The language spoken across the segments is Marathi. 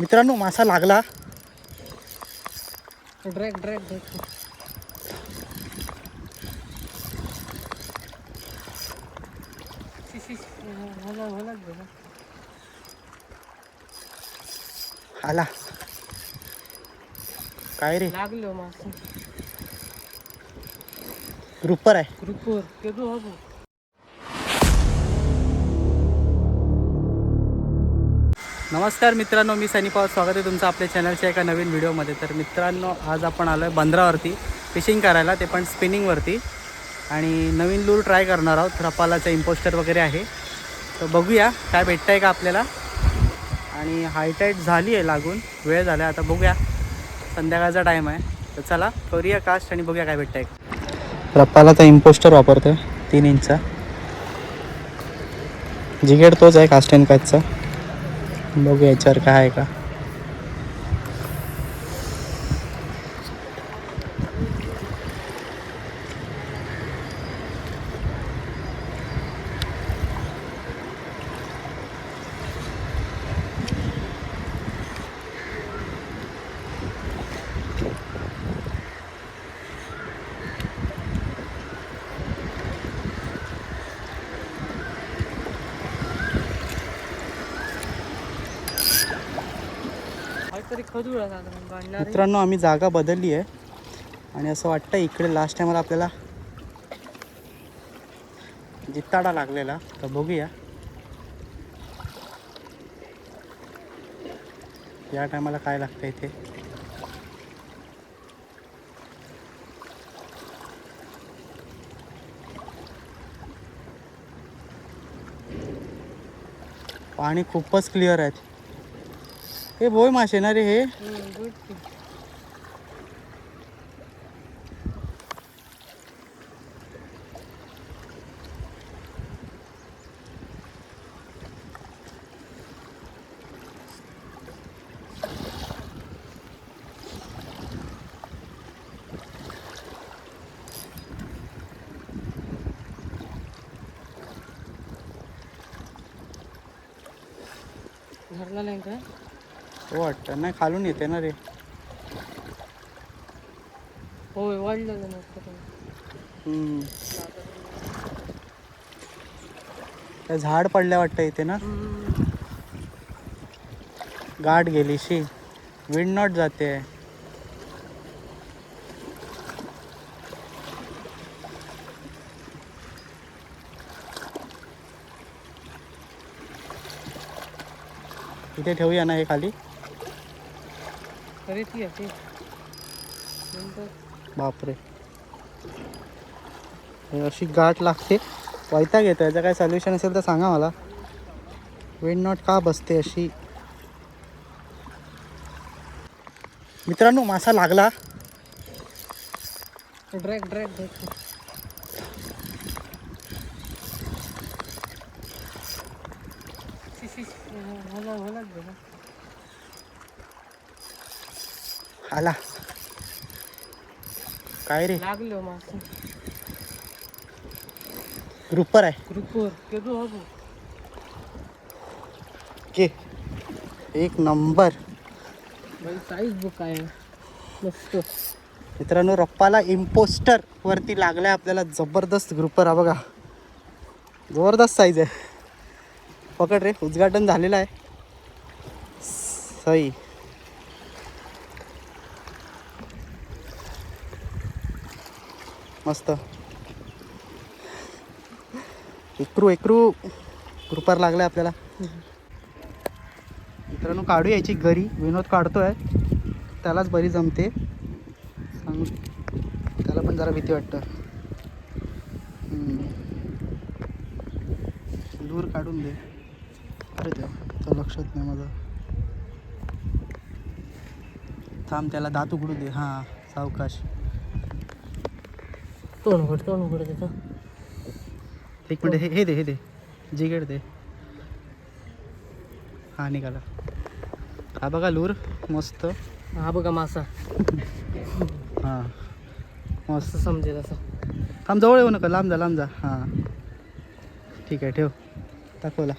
मित्रांनो मासा लागला. ड्रॅग ड्रॅग ड्रॅग होला होला गेला आला. काय रे? लागलो मासे. ग्रुपर आहे. ग्रुपवर केदू नमस्कार मित्रांनो मी सनी पवार. स्वागत आहे तुमचं आपल्या चॅनलच्या एका नवीन व्हिडिओमध्ये. तर मित्रांनो आज आपण आलो आहे बंदरावरती फिशिंग करायला ते पण स्पिनिंगवरती आणि नवीन लूर ट्राय करणार आहोत. रपालाचं इम्पोस्टर वगैरे आहे. तर बघूया काय भेटतं आहे का आपल्याला. आणि हायटाईट झाली आहे लागून वेळ झाला आता बघूया. संध्याकाळचा टाईम आहे. तर चला करूया कास्ट आणि बघूया काय भेटतं आहे रपालाचा इम्पोस्टर वापरतो आहे तीन इंचचा जिगेड तोच आहे कास्ट अँड काचचा बघू याच्यावर काय आहे का? मित्रांनो आम्ही जागा बदलली आहे. आणि असं वाटतं इकडे लास्ट टायमाला आपल्याला जित्ताडा लागलेला. तर बघूया. या टायमाला काय लागतं इथे? पाणी खूपच क्लिअर आहेत. हे बोय मासे ना रे नाही का? हो वाटतं. नाही खालून येते ना रे. होय वाढलं झाड पडल्या वाटतं इथे ना? गाठ गेली शी विंड नॉट जाते. इथे ठेवूया ना हे खाली? आहे बापरे. अशी गाठ लागते. वैताग येतो याचं काय सोल्युशन असेल तर सांगा मला. विंड नॉट का बसते अशी? मित्रांनो मासा लागला. ड्रॅग ड्रॅग ड्रॅग होला होला गेला आला. काय रे? लागलो मासे ग्रुपर आहे. ग्रुपवर केदू हबू के एक नंबर. साईज बुक आहे. मस्त. मित्रांनो रप्पाला इम्पोस्टर वरती लागलाय आपल्याला जबरदस्त ग्रुपर हा बघा. जबरदस्त साईज आहे. पकड रे उद्घाटन झालेलं आहे. सई. मस्त. एकरू एकरू. ग्रुपर लागलाय आपल्याला. मित्रांनो काढू यायची घरी. विनोद काढतोय. त्यालाच बरी जमते. सांग. त्याला पण जरा भीती वाटतं. दूर काढून दे. अरे ते लक्षात नाही माझं. थांब त्याला दात उघडू दे. हां सावकाश. तोंड उघड तोंड उघड त्याचं एक मिनिट हे हे दे हे दे. जिगेड दे. हा निघाला. हा बघा लूर. मस्त. हा बघा मासा. हां. मस्त. समजेल असं. थांब जवळ येऊ नका. लांब जा लांब जा. हां. ठीक आहे ठेव. दाखवला.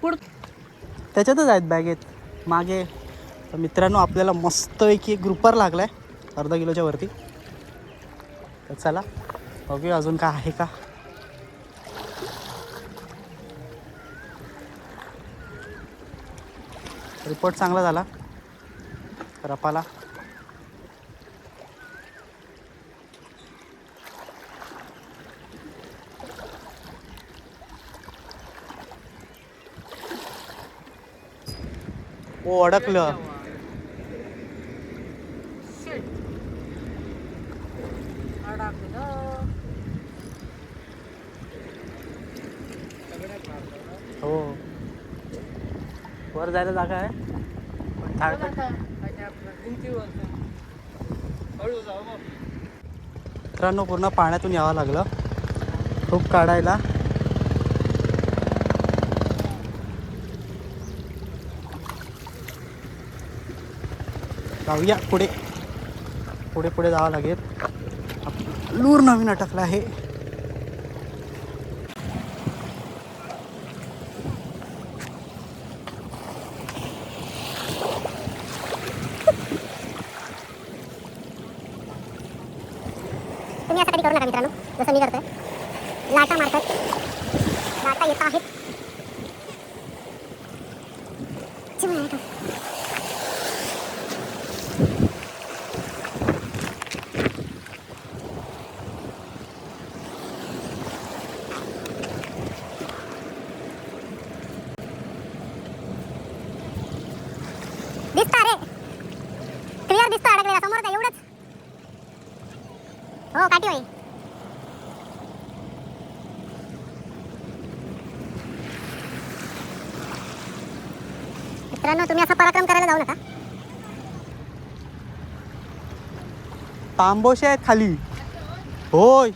पुढ त्याच्यातच आहेत बॅगेत. मागे. तर मित्रांनो आपल्याला मस्तपैकी एक ग्रुपर लागला आहे अर्धा किलोच्या वरती. तर चला बघूया अजून काय आहे का. रिपोर्ट चांगला झाला. रपाला ओ अडकलं हो वर जायला जागा आहे. पण मित्रांनो पूर्ण पाण्यातून यावं लागलं. खूप काढायला. जाऊया पुढे. पुढे पुढे जावं लागेल. लूर नवीन अटकला आहे. तुम्ही मित्रांनो जसं मी करतोय. लाटा मारतात लाटा येत आहेत. दिसता रे क्लिअर दिसतं अडकलेला समोर का एवढंच. हो काठी होई मित्रांनो तुम्ही असा पराक्रम करायला जाऊ नका. तांबोशे आहेत खाली. होय.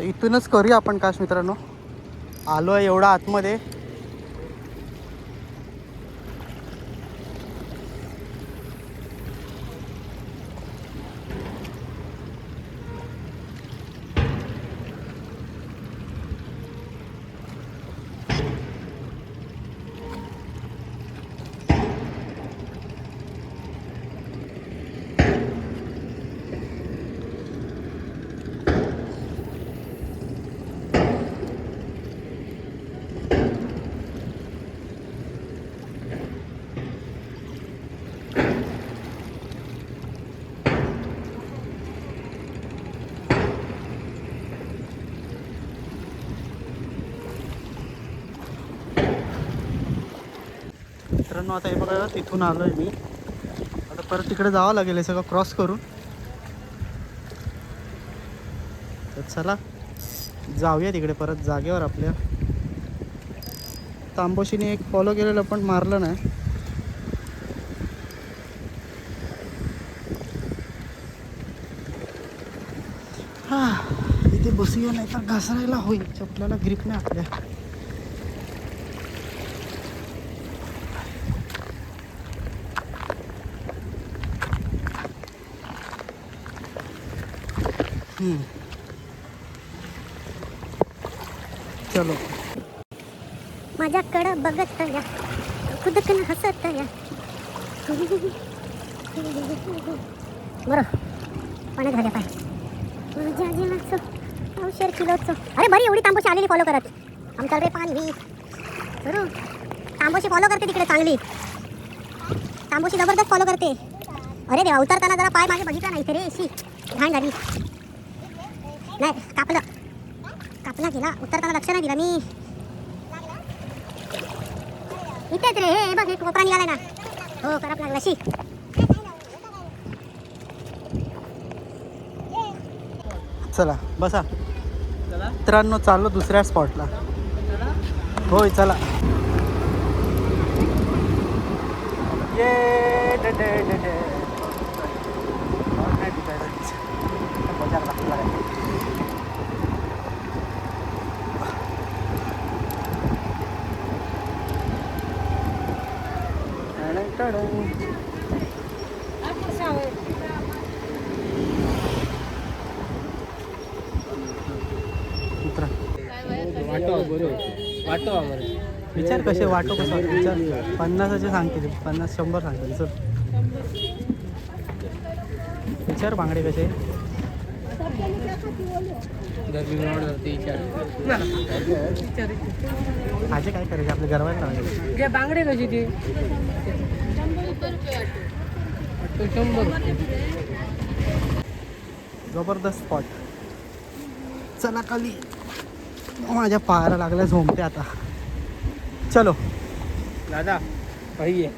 इथूनच करूया आपण काश मित्रांनो. आलो आहे एवढा आतमध्ये. मित्रांनो आता हे बघा तिथून आलो आहे मी. आता परत तिकडे जावं लागेल हे सगळं क्रॉस करून. तर चला जाऊया तिकडे परत जागेवर आपल्या. तांबोशीने एक फॉलो केलेलं पण मारलं नाही. हा इथे बसूया नाही तर घसरायला होईल. चपल्याला ग्रीप नाही आपल्या. चलो. माझ्याकडं बघत या. कुदकन हसत या. बरं. पाण्यात घाल्या पाय. माझ्या जीवाचं औषध किलोचं. अरे बरी एवढी तांबोशी आलेली फॉलो करत. आमच्याकडे पाणी. बरं तांबोशी फॉलो करते तिकडे चांगली. तांबोशी जबरदस्त फॉलो करते. अरे देवा उतरताना जरा पाय मागे बघितला नाही रे शी घाण झाली. नाही कापलं. कापला गेला उतरताना लक्ष नाही दिलं मी. इथेच रे हे बघ हे कोपरा निघालाय ना. हो करप लागला शी. चला बसा. मित्रांनो चाललो दुसऱ्या स्पॉटला होय चला. ये डे डे डे डे. नाही दिसायला. मजा लागते लागायला. टडं. मित्र वाटो बरोबर आम्हाला विचार कसे वाटो कसं? वाटतं? विचार. पन्नासाचे सांगते ते पन्नास शंभर सांगते चल. विचार बांगडे कसे? माझे काय करायचे? आपल्या गरवायला लावायचे बांगडे कशी ती? शंभर. जबरदस्त स्पॉट चला खाली. माझ्या पायाला लागल्या झोंबते आता. चलो. दादा पाहिजे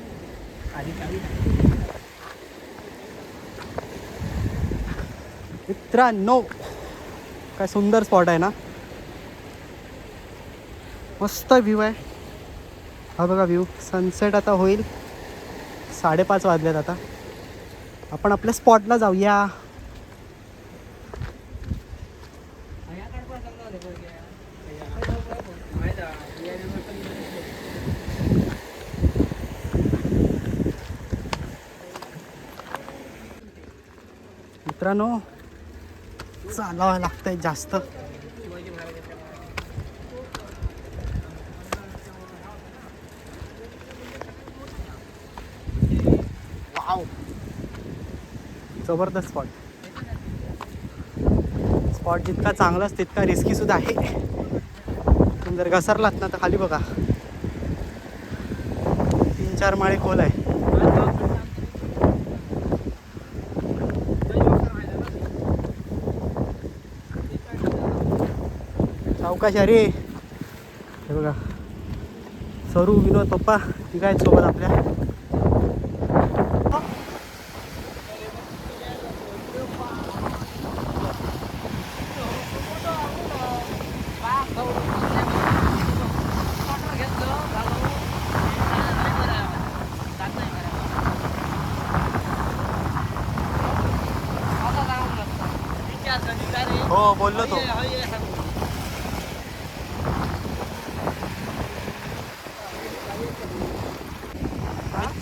मित्रांनो काय सुंदर स्पॉट आहे ना? मस्त व्ह्यू आहे. हा बघा व्ह्यू सनसेट आता होईल. साडेपाच वाजलेत आता. आपण आपल्या स्पॉटला जाऊया. मित्रांनो. चालावं लागतंय जास्त. वाव. जबरदस्त स्पॉट स्पॉट जितका चांगलाच तितका रिस्की सुद्धा आहे. तुम्ही जर घसरलात ना तर खाली बघा. तीन चार माळे खोल आहे. सावकाश अरे हे बघा सरू विनोद पप्पा ती काय सोबत आपल्या हो बोललो तो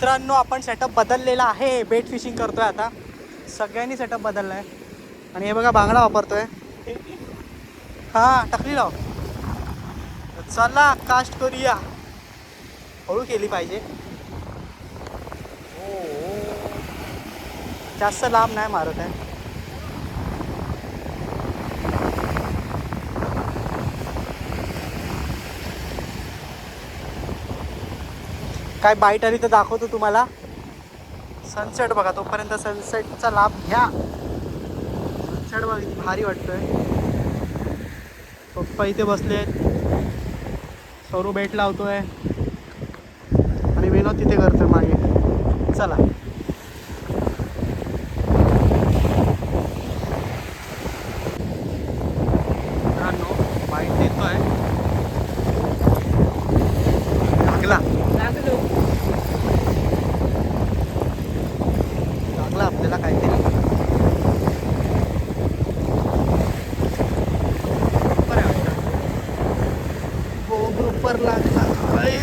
मित्रांनो आपण सेटअप बदललेला आहे. बेट फिशिंग करतोय आता. सगळ्यांनी सेटअप बदलला आहे आणि हे बघा बांगडा वापरतोय. हा टकली लाव. चला कास्ट करूया. हळू केली पाहिजे. जास्त लांब नाही मारत आहे. काय बाईट आली तर दाखवतो तुम्हाला. सनसेट बघा तोपर्यंत सनसेटचा लाभ घ्या. सनसेट बघा किती भारी वाटतोय. पप्पा इथे बसले आहेत सौरू बेट लावतोय. आणि विनोद तिथे करतोय मागे. चला मित्रांनो बाईट देतोय लागला लागलो लागला आपल्याला काहीतरी बरं आहे वाटतं. हो ग्रुपर लागला अये,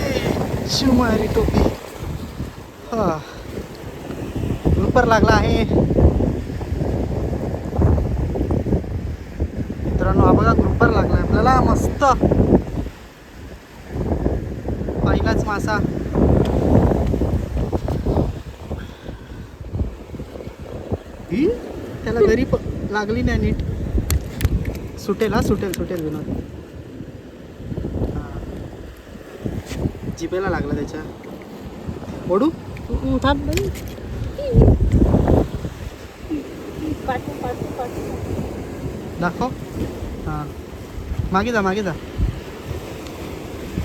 शिवमारी टोपी. हा. लागला आहे. मित्रांनो हा बघा ग्रुपर लागला आपल्याला मस्त. पहिलाच मासा. ही? त्याला घरी लागली नाही नीट. सुटेल हा सुटेल सुटेल विनोद. जिभेला लागला त्याच्या. ओढू? थांब. दाखव. हां. मागे जा मागे जा.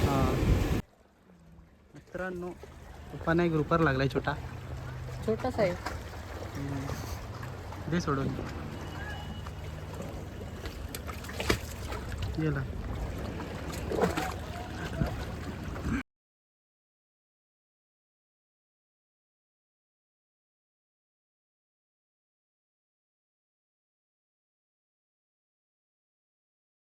हां. मित्रांनो पप्पाना एक ग्रुपर लागलाय छोटा. छोटासा आहे दे सोडून. गेला